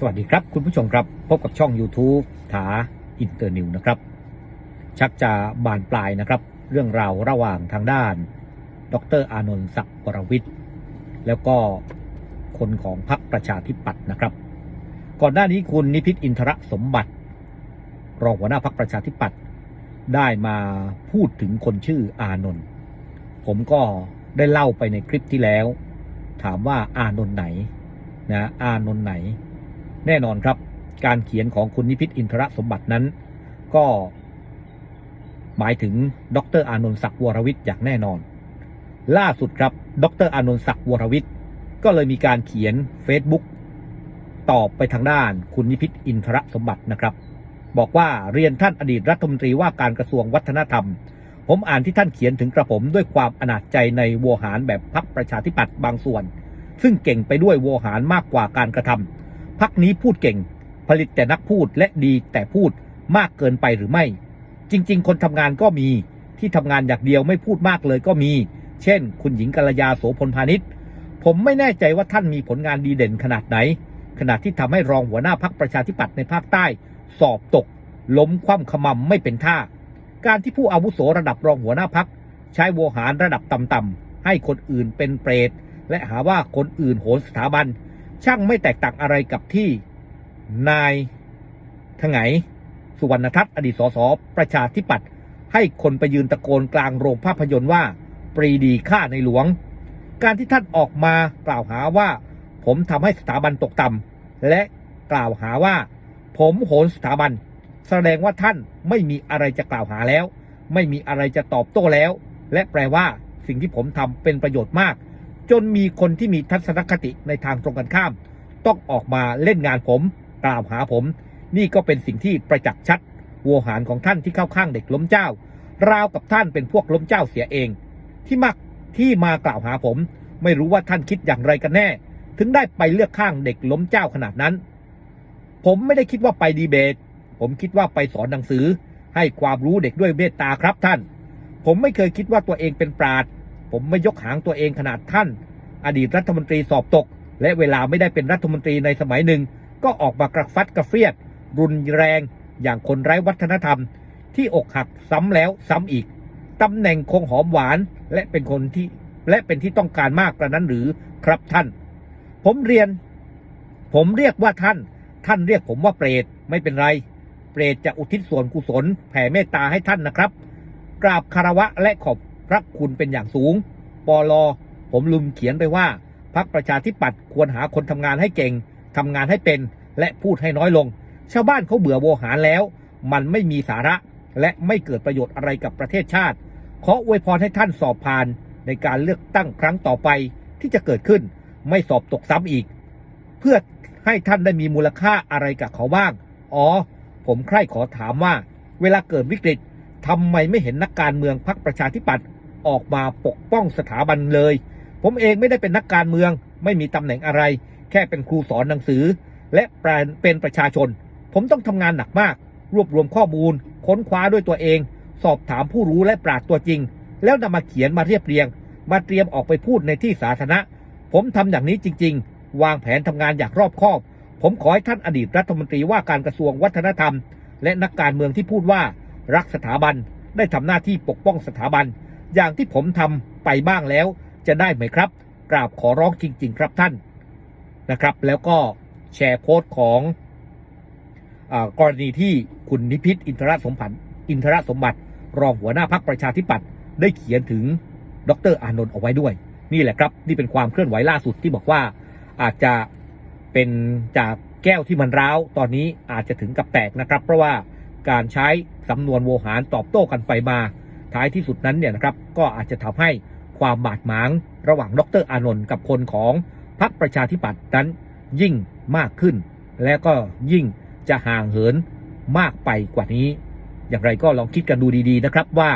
สวัสดีครับ คุณผู้ชมครับ พบกับช่อง YouTube ถาอินเตอร์นิวนะครับ ชักจะบานปลายนะครับ เรื่องราวระหว่างทางด้าน ดรอานนท์ศักดิ์วรวิทย์ แล้วก็คนของพรรคประชาธิปัตย์นะครับ ก่อนหน้านี้คุณนิพิษอินทรสมบัติ รองหัวหน้าพรรคประชาธิปัตย์ได้มาพูดถึงคนชื่ออานนท์ผมก็ได้เล่าไปในคลิปที่แล้ว ถามว่าอานนท์ไหนนะอานนท์ไหน แน่นอนครับ การเขียนของคุณนิพิษอินทรสมบัตินั้น ก็หมายถึงดรอานนท์ศักดิ์วรวิทย์อย่างแน่นอน ล่าสุดครับ ดรอานนท์ศักดิ์วรวิทย์ก็เลยมีการเขียน Facebook ตอบไปทางด้านคุณนิพิษอินทรสมบัตินะครับ บอกว่าเรียนท่านอดีตรัฐมนตรีว่าการกระทรวงวัฒนธรรม ผมอ่านที่ท่านเขียนถึงกระผมด้วยความอนาจใจในโวหารแบบพักประชาธิปัตย์บางส่วน ซึ่งเก่งไปด้วยโวหารมากกว่าการกระทำ พักนี้พูดเก่ง ผลิตแต่นักพูดและดีแต่พูดมากเกินไปหรือไม่ จริง ๆ คนทำงานก็มีที่ทำงานอย่างเดียวไม่พูดมากเลยก็มี เช่น คุณหญิงกัลยาโสพลพาณิชย์ ผมไม่แน่ใจว่าท่านมีผลงานดีเด่นขนาดไหน ขณะที่ทำให้รองหัวหน้าพักประชาธิปัตย์ในภาคใต้ สอบตก ล้มคว่ำขมำไม่เป็นท่า การที่ผู้อาวุโสระดับรองหัวหน้าพักใช้โวหารระดับต่ำๆให้คนอื่นเป็นเปรตและหาว่าคนอื่นโหนสถาบัน ช่างไม่แตกต่างอะไรกับที่นายทงไงสุวรรณทัศน์อดีตสสประชาธิปัตย์ให้คนไปยืนตะโกนกลางโรงภาพยนตร์ว่า ปรีดีฆ่าในหลวง การที่ท่านออกมากล่าวหาว่า ผมทำให้สถาบันตกต่ำและกล่าวหาว่า ผมโหนสถาบัน แสดงว่าท่านไม่มีอะไรจะกล่าวหาแล้ว ไม่มีอะไรจะตอบโต้แล้ว และแปลว่าสิ่งที่ผมทำเป็นประโยชน์มาก จนมีคนที่มีทัศนคติในทางตรงกันข้าม ต้องออกมาเล่นงานผมกล่าวหาผม นี่ก็เป็นสิ่งที่ประจักษ์ชัดโวหารของท่านที่เข้าข้างเด็กล้มเจ้า ราวกับท่านเป็นพวกล้มเจ้าเสียเอง ที่มักที่มากล่าวหาผม ไม่รู้ว่าท่านคิดอย่างไรกันแน่ ถึงได้ไปเลือกข้างเด็กล้มเจ้าขนาดนั้น ผมไม่ได้คิดว่าไปดีเบต ผมคิดว่าไปสอนหนังสือ ให้ความรู้เด็กด้วยเมตตาครับท่าน ผมไม่เคยคิดว่าตัวเองเป็นปราด ผมไม่ยกหางตัวเองขนาดท่าน อดีตรัฐมนตรีสอบตก และเวลาไม่ได้เป็นรัฐมนตรีในสมัยหนึ่ง ก็ออกมากระฟัดกระเฟียด รุนแรงอย่างคนไร้วัฒนธรรม ที่อกหักซ้ำแล้วซ้ำอีกตำแหน่งคงหอมหวานและเป็นคนที่และเป็นที่ต้องการมากกระนั้นหรือครับท่าน ผมเรียน ผมเรียกว่าท่าน ท่านเรียกผมว่าเปรตไม่เป็นไร เปรตจะอุทิศส่วนกุศลแผ่เมตตาให้ท่านนะครับ กราบคารวะและขอบ ระคุณเป็นอย่างสูง ปลอผมลืมเขียนไปว่าพักประชาธิปัตย์ควรหาคนทำงานให้เก่งทำงานให้เป็น และพูดให้น้อยลง ชาวบ้านเขาเบื่อโวหารแล้ว มันไม่มีสาระ และไม่เกิดประโยชน์อะไรกับประเทศชาติ ขออวยพรให้ท่านสอบผ่านในการเลือกตั้งครั้งต่อไปที่จะเกิดขึ้น ไม่สอบตกซ้ำอีก เพื่อให้ท่านได้มีมูลค่าอะไรกับเขาบ้าง อ๋อ ผมใคร่ขอถามว่า เวลาเกิดวิกฤตทำไมไม่เห็นนักการเมืองพรรคประชาธิปัตย์ ออกมาปกป้องสถาบันเลย ผมเองไม่ได้เป็นนักการเมือง ไม่มีตำแหน่งอะไร แค่เป็นครูสอนหนังสือ และเป็นประชาชน ผมต้องทำงานหนักมาก รวบรวมข้อมูล ค้นคว้าด้วยตัวเอง สอบถามผู้รู้และปราดตัวจริง แล้วนำมาเขียนมาเรียบเรียง มาเตรียมออกไปพูดในที่สาธารณะ ผมทำอย่างนี้จริง ๆ วางแผนทำงานอย่างรอบคอบ ผมขอให้ท่านอดีตรัฐมนตรีว่าการกระทรวงวัฒนธรรม และนักการเมืองที่พูดว่า รักสถาบันได้ทำหน้าที่ปกป้องสถาบัน อย่างที่ผมทำไปบ้างแล้วจะได้ไหมครับ กราบขอร้องจริง ๆ ครับท่านนะครับ แล้วก็แชร์โพสต์ของอกรณีที่คุณนิพิษอินทรสมพันอินทรสมบัติ รองหัวหน้าพักประชาธิปัตย์ได้เขียนถึงดรอานนท์เอาไว้ด้วย นี่แหละครับ นี่เป็นความเคลื่อนไหวล่าสุดที่บอกว่าอาจจะเป็นจากแก้วที่มันร้าว ตอนนี้อาจจะถึงกับแตกนะครับ เพราะว่าการใช้สำนวนโวหารตอบโต้กันไปมา ท้ายที่สุดนั้นเนี่ยนะครับก็อาจจะทำให้ความบาดหมาง ระหว่างดรอานนท์กับคนของพรรคประชาธิปัตย์นั้นยิ่งมากขึ้น และก็ยิ่งจะห่างเหินมากไปกว่านี้ อย่างไรก็ลองคิดกันดูดีๆนะครับว่า